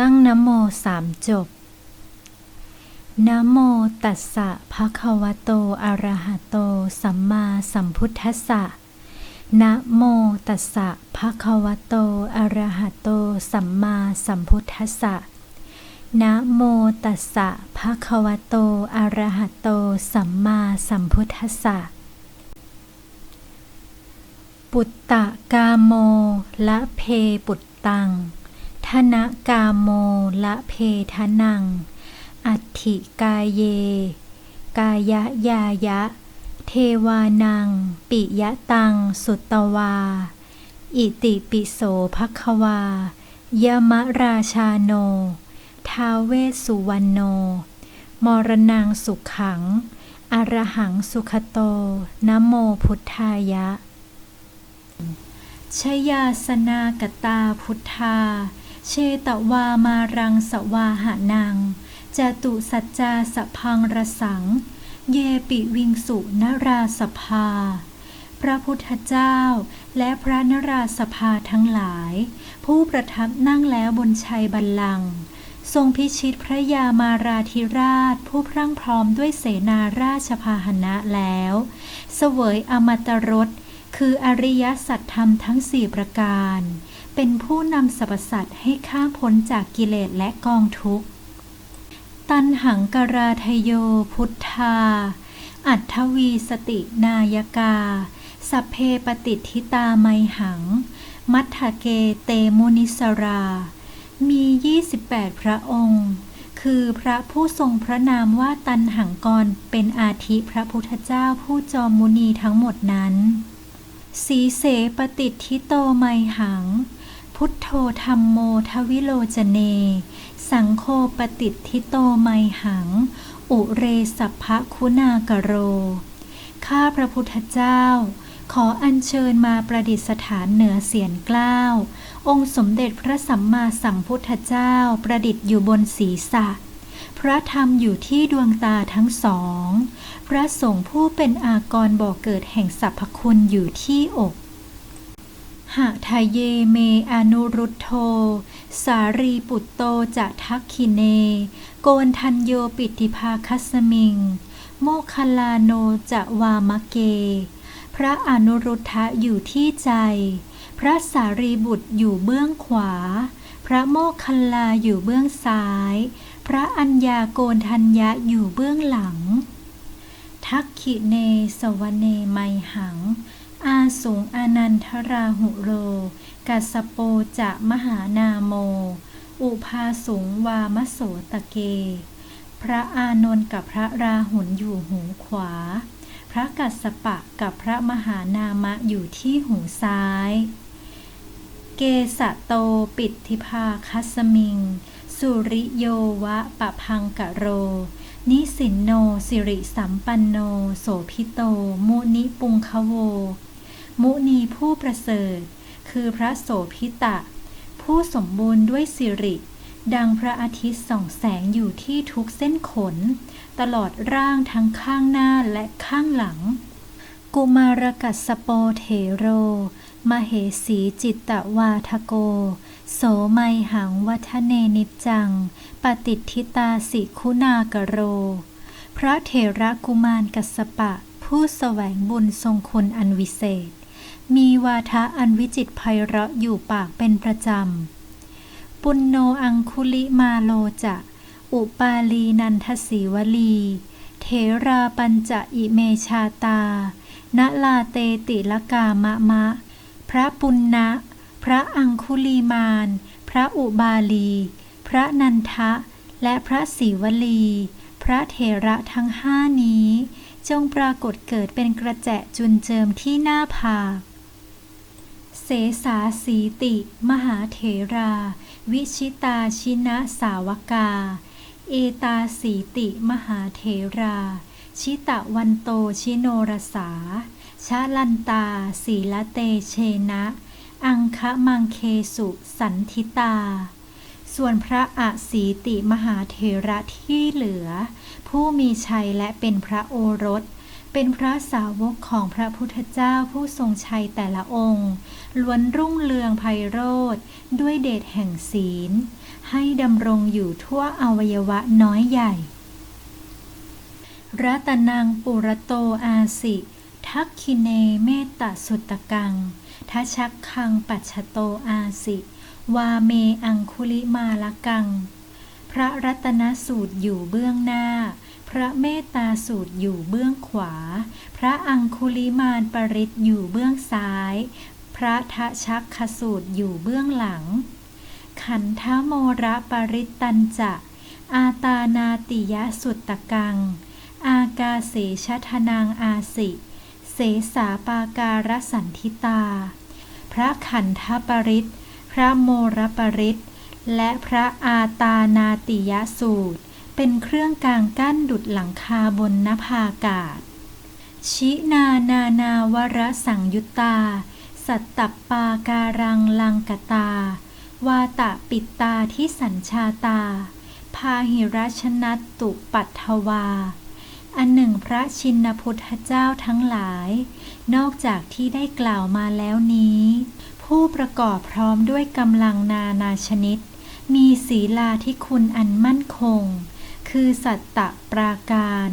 ตั้งนโมสามจบนโมตัสสะภะคะวะโต อะระหะโต สัมมาสัมพุทธัสสะนะโมตัสสะภะคะวะโต อะระหะโต สัมมาสัมพุทธัสสะนะโมตัสสะภะคะวะโต อะระหะโต สัมมาสัมพุทธัสสะ ปุตตะกาโม ละเพปุตตัง นกาโมละเพทนัง อัติกายเย กายะยายะ เทวานัง ปิยะตัง สุตวา อิติปิโสภควายมราชาโนท้าเวสุวรรณโน มรณังสุขัง อรหังสุขโตนะโมพุทธายะชยาสนากตาพุทธา เชตวามารังสวาหานังจตุสัจจาสพังรสัง เยปิวิงสุนราสภา พระพุทธเจ้าและพระนราสภาทั้งหลาย ผู้ประทับนั่งแล้วบนชัยบัลลังก์ทรงพิชิตพระยามาราธิราชผู้พรั่งพร้อมด้วยเสนาราชพาหนะแล้ว เสวยอมตรสคืออริยสัจธรรมทั้งสี่ประการ เป็นผู้นำสรรพสัตว์ให้ข้ามพ้นจากกิเลสและกองทุกข์ ตันหังกราทโยพุทธา อัตวีสตินายกา สัพเพปฏิทิตาไมหัง มัทธเกเตมุนิสรา มี 28 พระองค์ คือพระผู้ทรงพระนามว่าตันหังกรเป็นอาทิพระพุทธเจ้าผู้จอมมุนีทั้งหมดนั้นสีเสปฏิทิโตไมหัง พุทโธธรรมโมทวิโลจเน สังโฆปฏิทิโตไมหัง อุเรสัพพะคุณากโร ข้าพระพุทธเจ้า ขออัญเชิญมาประดิษฐานเหนือเสียนเกล้าองค์สมเด็จพระสัมมาสัมพุทธเจ้าประดิษฐ์อยู่บนศีรษะ พระธรรมอยู่ที่ดวงตาทั้งสอง พระสงฆ์ผู้เป็นอากรบ่อเกิดแห่งสรรพคุณอยู่ที่อก หะทะเยเมอนุรุตโธสารีปุตโตจะทักขิเน โกนทันโยปิติภาคัสมิง โมคลลาโนจะวามะเก พระอนุรุทธะอยู่ที่ใจ พระสารีบุตรอยู่เบื้องขวา พระโมคคัลลาอยู่เบื้องซ้าย พระอัญญาโกนทัญญะอยู่เบื้องหลัง ทักขิเนสวเนไมหัง อาสงอานันทราหุโร กัสโปจะมหานาโม อุพาสงวามโสตะเก พระอานนท์กับพระราหุลอยู่หูขวา พระกัสปะกับพระมหานามะอยู่ที่หูซ้าย เกสะโตปิตทิภาคัสมิง สุริโยวะปะพังกะโรนิสินโนสิริสัมปันโน โสพิโต มุนิปุงคโว มุนีผู้ประเสริฐ คือพระโสพิตะ ผู้สมบูรณ์ด้วยสิริ ดังพระอาทิตย์ส่องแสงอยู่ที่ทุกเส้นขน ตลอดร่างทั้งข้างหน้าและข้างหลัง กุมารกัสโปเทโร มเหสีจิตตวาทโก โสไมหังวัฒเนนิจัง ปฏิทิตาสิคุณากโร พระเถระกุมารกัสสปะผู้แสวงบุญทรงคุณอันวิเศษ มีวาทะอันวิจิตไพเราะอยู่ปากเป็นประจำ ปุณโนอังคุลิมาโลจะ อุปาลีนันทศีวลีเถราปัญจะอิเมชาตา ณลาเตติลกามะมะ พระปุณณะ พระอังคุลีมาน พระอุบาลี พระนันทะ และพระศิวลี พระเถระทั้งห้านี้จงปรากฏเกิดเป็นกระแจจุนเจิมที่หน้าผาก เสสาสีติ มหาเถรา วิชิตาชินะสาวกา เอตาสีติ มหาเถรา ชิตะวันโตชิโนรสา ชะลันตาสีละเตเชนะ อังคะมังเคสุสันทิตา ส่วนพระอสีติมหาเถระที่เหลือ ผู้มีชัยและเป็นพระโอรส เป็นพระสาวกของพระพุทธเจ้าผู้ทรงชัยแต่ละองค์ ล้วนรุ่งเรืองไพโรธด้วยเดชแห่งศีล ให้ดำรงอยู่ทั่วอวัยวะน้อยใหญ่ รัตนังปุระโตอาสิ ทักคิเนเมตตสุตกังทัชชักคังปัจฉโตอาสิ วาเมอังคุลิมาลกัง พระรัตนสูตรอยู่เบื้องหน้า ระเมตตาสูตรอยู่เบื้องขวา พระอังคุลิมานปริตอยู่เบื้องซ้าย พระทะชักขสูตรอยู่เบื้องหลัง ขันธโมระปริตตันจะ อาตานาติยสุตตกัง อากาเสชทนางอาสิ เสสาปาการสันทิตา พระขันธปริต พระโมรปริต และพระอาตานาติยสูตร เป็นเครื่องกลางกั้นดุดหลังคาบนนภาอากาศ ชินานานาวรสังยุตตาสัตตปาการังลังกตา วาตะปิตาที่สัญชาตา พาหิรัชนัตตุปัทวา อันหนึ่งพระชินพุทธเจ้าทั้งหลาย นอกจากที่ได้กล่าวมาแล้วนี้ ผู้ประกอบพร้อมด้วยกำลังนานาชนิดมีศีลาที่คุณอันมั่นคง คือสัตตะปราการ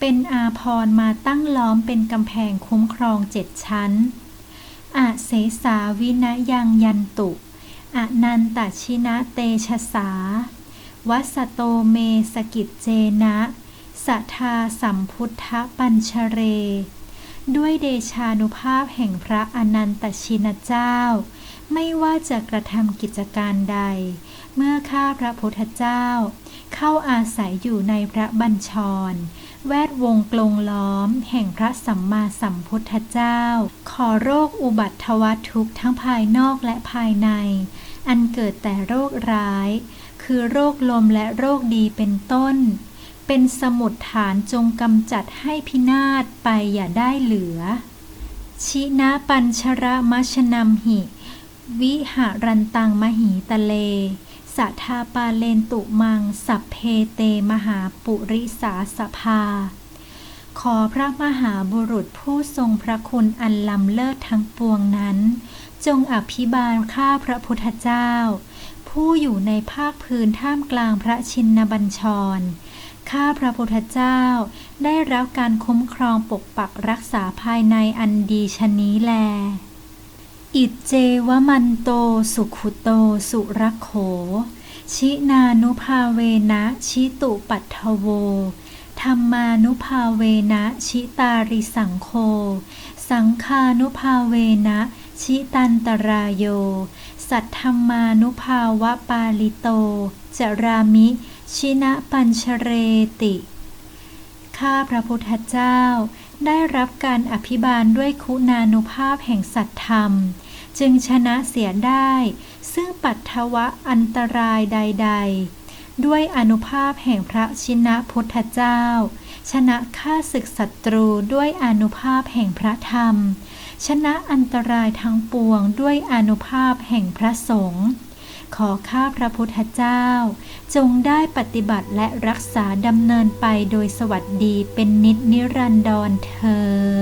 เป็นอาพรมาตั้งล้อมเป็นกำแพงคุ้มครองเจ็ดชั้นอาเสสาวินยังยันตุอนันตชินะเตชะสา วัสโตเมสกิจเจนะสัทธาสัมพุทธปัญชเร ด้วยเดชานุภาพแห่งพระอนันตชินเจ้า ไม่ว่าจะกระทำกิจการใด เมื่อข้าพระพุทธเจ้า เข้าอาศัยอยู่ในพระบัญชร แวดวงกลงล้อม แห่งพระสัมมาสัมพุทธเจ้า ขอโรคอุบัติทวัตทุกทั้งภายนอกและภายใน อันเกิดแต่โรคร้าย คือโรคลมและโรคดีเป็นต้น เป็นสมุดฐานจงกำจัดให้พินาศไปอย่าได้เหลือ ชินะปัญชระมัชนัมหิ วิหารันตังมหีตะเล สัทาปาเลนตุมัง สัพเพเตมหาปุริสาสภา ขอพระมหาบุรุษผู้ทรงพระคุณอันล้ำเลิศทั้งปวงนั้น จงอภิบาลข้าพระพุทธเจ้า ผู้อยู่ในภาคพื้นท่ามกลางพระชินบัญชร ข้าพระพุทธเจ้าได้รับการคุ้มครองปกปักรักษาภายในอันดีชนนี้แล อิจเจวมันโตสุขุโตสุรโข ชินานุภาเวนะชิตุปัทโวธรรมานุภาเวนะชิตาริสังโฆสังคานุภาเวนะชิตันตรายโย สัทธรรมานุภาวะปาลิโต จรามิ ชินะปัญชเรติ ข้าพระพุทธเจ้าได้รับการอภิบาลด้วยคุณานุภาพแห่งสัตธรรม จึงชนะเสียได้ ซึ่งปัทวะอันตรายใด ๆ ด้วยอนุภาพแห่งพระชินะพุทธเจ้า ชนะข้าศึกศัตรูด้วยอนุภาพแห่งพระธรรม ชนะอันตรายทั้งปวงด้วยอนุภาพแห่งพระสงฆ์ขอข้าพระพุทธเจ้า จงได้ปฏิบัติและรักษาดำเนินไปโดยสวัสดีเป็นนิจนิรันดรเทิน